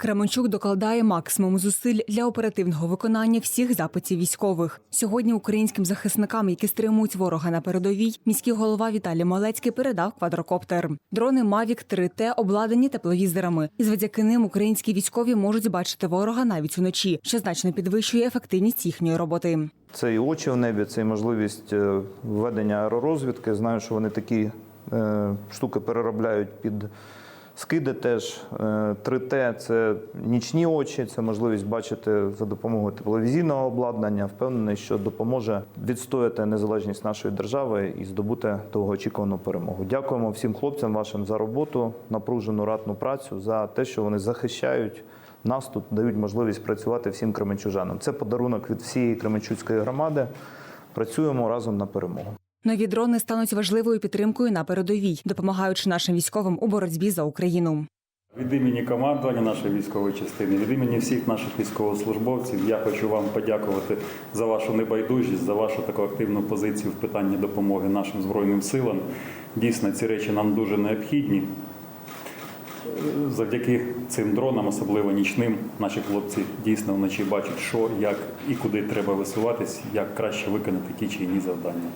Кременчук докладає максимум зусиль для оперативного виконання всіх запитів військових. Сьогодні українським захисникам, які стримують ворога на передовій, міський голова Віталій Малецький передав квадрокоптер. Дрони Mavic 3T обладнані тепловізорами, і завдяки ним українські військові можуть бачити ворога навіть уночі, що значно підвищує ефективність їхньої роботи. Це і очі в небі, це і можливість е, введення аеророзвідки. Знаю, що вони такі е, штуки переробляють під скиди теж. Е, 3T – це нічні очі, це можливість бачити за допомогою тепловізійного обладнання. Впевнений, що допоможе відстояти незалежність нашої держави і здобути довгоочікувану перемогу. Дякуємо всім хлопцям вашим за роботу, напружену ратну працю, за те, що вони захищають. Нас тут дають можливість працювати всім кременчужанам. Це подарунок від всієї Кременчуцької громади. Працюємо разом на перемогу. Нові дрони стануть важливою підтримкою на передовій, допомагаючи нашим військовим у боротьбі за Україну. Від імені командування нашої військової частини, від імені всіх наших військовослужбовців, я хочу вам подякувати за вашу небайдужість, за вашу таку активну позицію в питанні допомоги нашим збройним силам. Дійсно, ці речі нам дуже необхідні. Завдяки цим дронам, особливо нічним, наші хлопці дійсно вночі бачать, що, як і куди треба висуватись, як краще виконати ті чи інші завдання.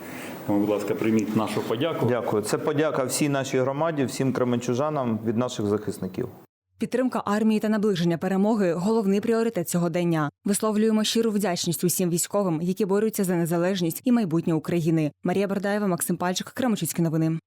Тому, будь ласка, прийміть нашу подяку. Дякую. Це подяка всій нашій громаді, всім кременчужанам від наших захисників. Підтримка армії та наближення перемоги головний пріоритет цього дня. Висловлюємо щиру вдячність усім військовим, які борються за незалежність і майбутнє України. Марія Бардаєва, Максим Пальчик, Кремочуцькі новини.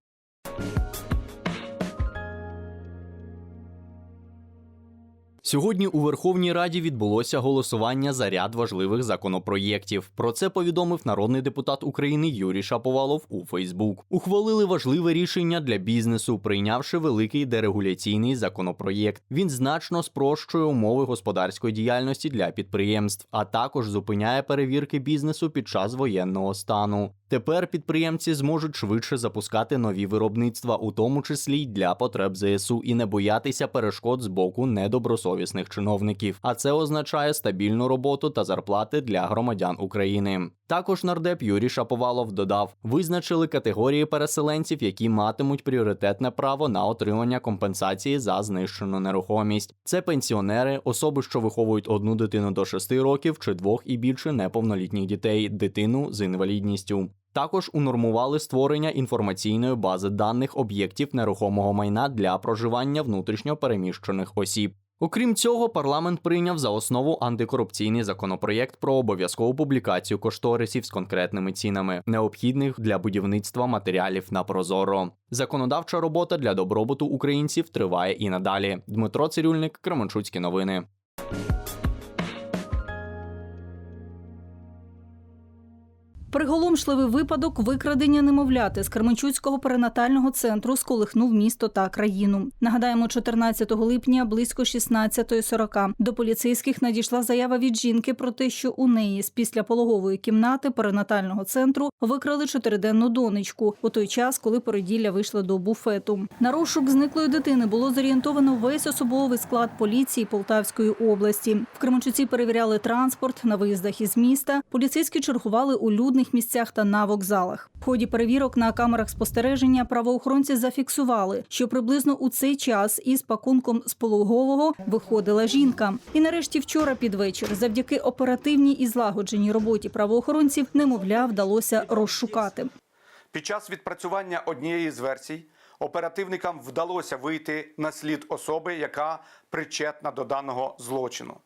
Сьогодні у Верховній Раді відбулося голосування за ряд важливих законопроєктів. Про це повідомив народний депутат України Юрій Шаповалов у Фейсбук. Ухвалили важливе рішення для бізнесу, прийнявши великий дерегуляційний законопроєкт. Він значно спрощує умови господарської діяльності для підприємств, а також зупиняє перевірки бізнесу під час воєнного стану. Тепер підприємці зможуть швидше запускати нові виробництва, у тому числі й для потреб ЗСУ, і не боятися перешкод з боку недобросовісних чиновників. А це означає стабільну роботу та зарплати для громадян України. Також нардеп Юрій Шаповалов додав: визначили категорії переселенців, які матимуть пріоритетне право на отримання компенсації за знищену нерухомість. Це пенсіонери, особи, що виховують одну дитину до 6 років чи двох і більше неповнолітніх дітей, дитину з інвалідністю. Також унормували створення інформаційної бази даних об'єктів нерухомого майна для проживання внутрішньо переміщених осіб. Окрім цього, парламент прийняв за основу антикорупційний законопроєкт про обов'язкову публікацію кошторисів з конкретними цінами, необхідних для будівництва матеріалів на Прозоро. Законодавча робота для добробуту українців триває і надалі. Дмитро Цирюльник, Кременчуцькі новини. Приголомшливий випадок викрадення немовляти з Кременчуцького перинатального центру сколихнув місто та країну. Нагадаємо, 14 липня близько 16.40 до поліцейських надійшла заява від жінки про те, що у неї з післяпологової кімнати перинатального центру викрали чотириденну донечку у той час, коли породілля вийшла до буфету. На розшук зниклої дитини було зорієнтовано весь особовий склад поліції Полтавської області. В Кременчуці перевіряли транспорт на виїздах із міста. Поліцейські чергували у людних місцях та на вокзалах. В ході перевірок на камерах спостереження правоохоронці зафіксували, що приблизно у цей час із пакунком з пологового виходила жінка. І нарешті вчора під вечір, завдяки оперативній і злагодженій роботі правоохоронців, немовля вдалося розшукати. Під час відпрацювання однієї з версій оперативникам вдалося вийти на слід особи, яка причетна до даного злочину.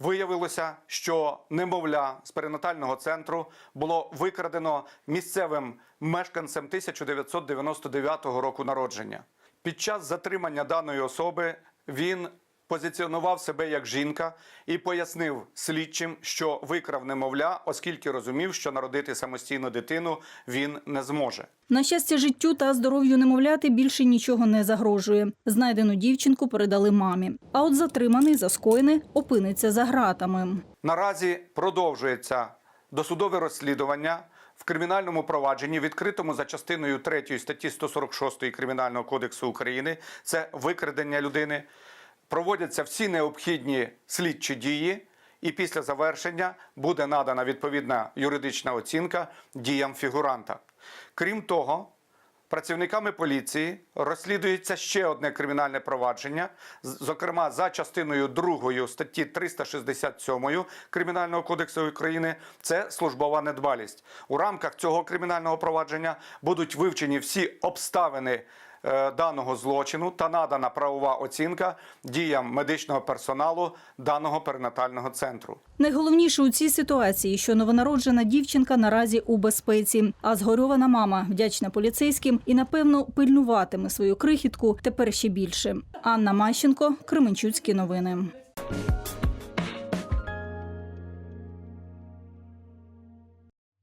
Виявилося, що немовля з перинатального центру було викрадено місцевим мешканцем 1999 року народження. Під час затримання даної особи він позиціонував себе як жінка і пояснив слідчим, що викрав немовля, оскільки розумів, що народити самостійно дитину він не зможе. На щастя, життю та здоров'ю немовляти більше нічого не загрожує. Знайдену дівчинку передали мамі. А от затриманий за скоєне опиниться за ґратами. Наразі продовжується досудове розслідування в кримінальному провадженні, відкритому за частиною 3 статті 146 Кримінального кодексу України. Це викрадення людини. Проводяться всі необхідні слідчі дії, і після завершення буде надана відповідна юридична оцінка діям фігуранта. Крім того, Працівниками поліції розслідується ще одне кримінальне провадження, зокрема за частиною 2 статті 367 Кримінального кодексу України. Це службова недбалість. У рамках цього кримінального провадження будуть вивчені всі обставини даного злочину та надана правова оцінка діям медичного персоналу даного перинатального центру. Найголовніше у цій ситуації, що новонароджена дівчинка наразі у безпеці, а згорьована мама вдячна поліцейським і напевно пильнуватиме свою крихітку тепер ще більше. Анна Мащенко, Кременчуцькі новини.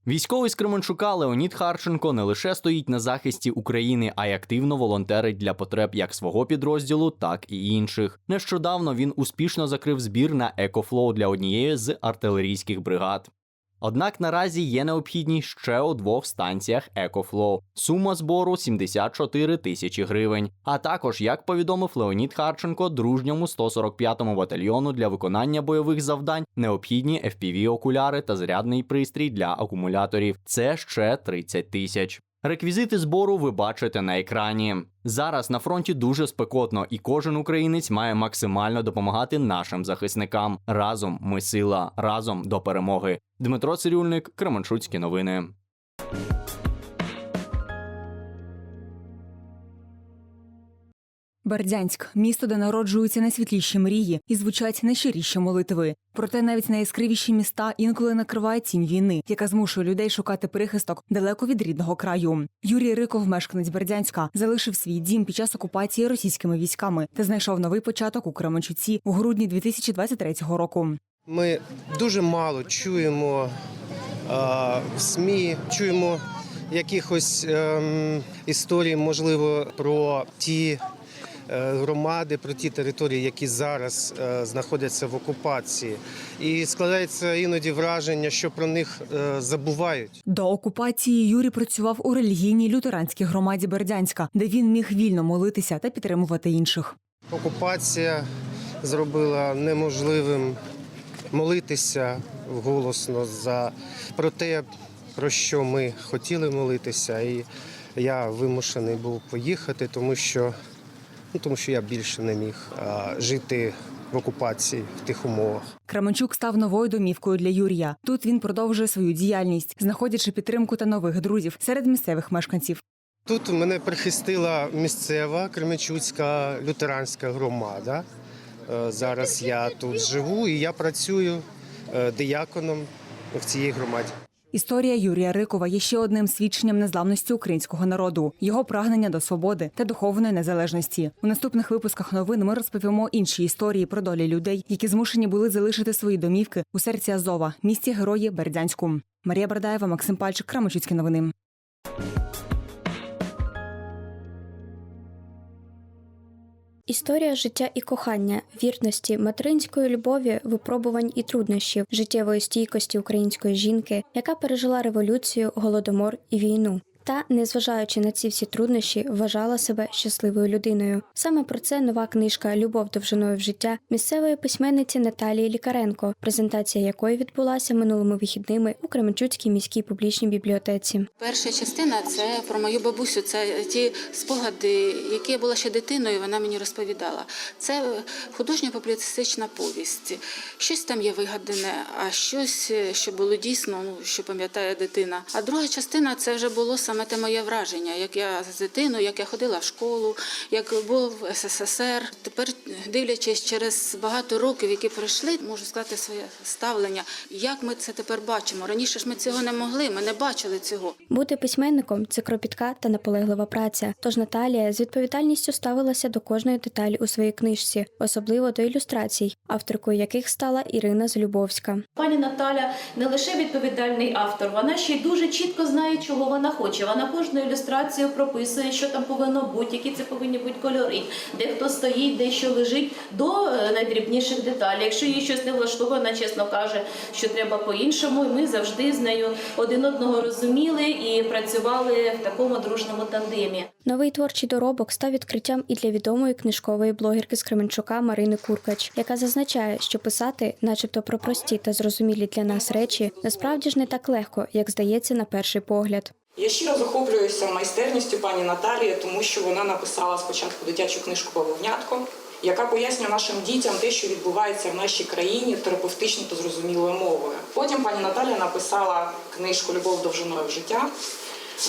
Військовий з Кременчука Леонід Харченко не лише стоїть на захисті України, а й активно волонтерить для потреб як свого підрозділу, так і інших. Нещодавно він успішно закрив збір на екофлоу для однієї з артилерійських бригад. Однак наразі є необхідність ще у двох станціях екофлоу. Сума збору 74 тисячі гривень. А також, як повідомив Леонід Харченко, дружньому 145-му батальйону для виконання бойових завдань необхідні FPV-окуляри та зарядний пристрій для акумуляторів. Це ще 30 тисяч. Реквізити збору ви бачите на екрані. Зараз на фронті дуже спекотно, і кожен українець має максимально допомагати нашим захисникам. Разом ми сила, разом до перемоги. Дмитро Цирюльник, Кременчуцькі новини. Бердянськ місто, де народжуються найсвітліші мрії і звучать найщиріші молитви. Проте навіть найяскравіші міста інколи накриває тінь війни, яка змушує людей шукати прихисток далеко від рідного краю. Юрій Риков, мешканець Бердянська, залишив свій дім під час окупації російськими військами та знайшов новий початок у Кременчуці у грудні 2023 року. Ми дуже мало чуємо а, в СМІ, чуємо якихось ем, історій, можливо, про ті громади, про ті території, які зараз е, знаходяться в окупації. І складається іноді враження, що про них е, забувають. До окупації Юрій працював у релігійній лютеранській громаді Бердянська, де він міг вільно молитися та підтримувати інших. Окупація зробила неможливим молитися голосно за про те, про що ми хотіли молитися. І я вимушений був поїхати, тому що, ну, тому що я більше не міг а, жити в окупації в тих умовах. Кременчук став новою домівкою для Юрія. Тут він продовжує свою діяльність, знаходячи підтримку та нових друзів серед місцевих мешканців. Тут мене прихистила місцева Кременчуцька лютеранська громада. Е, Зараз я тут живу і я працюю е, дияконом в цій громаді. Історія Юрія Рикова є ще одним свідченням незламності українського народу, його прагнення до свободи та духовної незалежності. У наступних випусках новин ми розповімо інші історії про долі людей, які змушені були залишити свої домівки у серці Азова, місті герої Бердянську. Марія Бардаєва, Максим Пальчик, Крамочицькі новини. Історія життя і кохання, вірності, материнської любові, випробувань і труднощів, життєвої стійкості української жінки, яка пережила революцію, голодомор і війну. Та, незважаючи на ці всі труднощі, вважала себе щасливою людиною. Саме про це нова книжка Любов довжиною в життя місцевої письменниці Наталії Лікаренко, презентація якої відбулася минулими вихідними у Кременчуцькій міській публічній бібліотеці. Перша частина це про мою бабусю. Це ті спогади, які я була ще дитиною. Вона мені розповідала. Це художньо-публіцистична повість. Щось там є вигадане, а щось, що було дійсно, ну що пам'ятає дитина. А друга частина це вже було саме те моє враження, як я з дитиною, як я ходила в школу, як був в СССР. Тепер, дивлячись через багато років, які пройшли, можу сказати своє ставлення. Як ми це тепер бачимо? Раніше ж ми цього не могли, ми не бачили цього. Бути письменником це кропітка та наполеглива праця. Тож Наталія з відповідальністю ставилася до кожної деталі у своїй книжці, особливо до ілюстрацій, авторкою яких стала Ірина Злюбовська. Пані Наталя не лише відповідальний автор, вона ще й дуже чітко знає, чого вона хоче. Вона кожну ілюстрацію прописує, що там повинно бути, які це повинні бути кольори, де хто стоїть, де що лежить, до е, найдрібніших деталей. Якщо їй щось не влаштовує, вона чесно каже, що треба по-іншому. І ми завжди з нею один одного розуміли і працювали в такому дружному тандемі. Новий творчий доробок став відкриттям і для відомої книжкової блогерки з Кременчука Марини Куркач, яка зазначає, що писати, начебто про прості та зрозумілі для нас речі, насправді ж не так легко, як здається на перший погляд. Я щиро захоплююся майстерністю пані Наталії, тому що вона написала спочатку дитячу книжку Бавовнятко, яка пояснює нашим дітям те, що відбувається в нашій країні терапевтично та зрозумілою мовою. Потім пані Наталія написала книжку Любов довжиною в життя.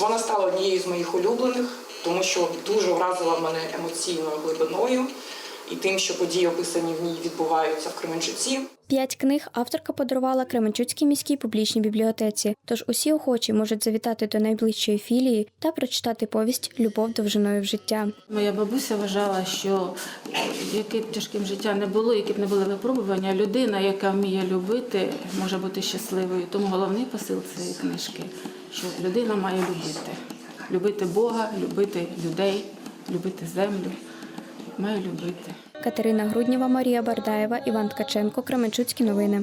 Вона стала однією з моїх улюблених, тому що дуже вразила мене емоційною глибиною і тим, що події, описані в ній, відбуваються в Кременчуці. П'ять книг авторка подарувала Кременчуцькій міській публічній бібліотеці. Тож усі охочі можуть завітати до найближчої філії та прочитати повість Любов довжиною в життя. Моя бабуся вважала, що е, яке б тяжким життя не було, які б не були випробування, людина, яка вміє любити, може бути щасливою. Тому головний посил цієї книжки, що людина має любити. Любити Бога, любити людей, любити землю. Має любити. Катерина Груднєва, Марія Бардаєва, Іван Ткаченко, Кременчуцькі новини.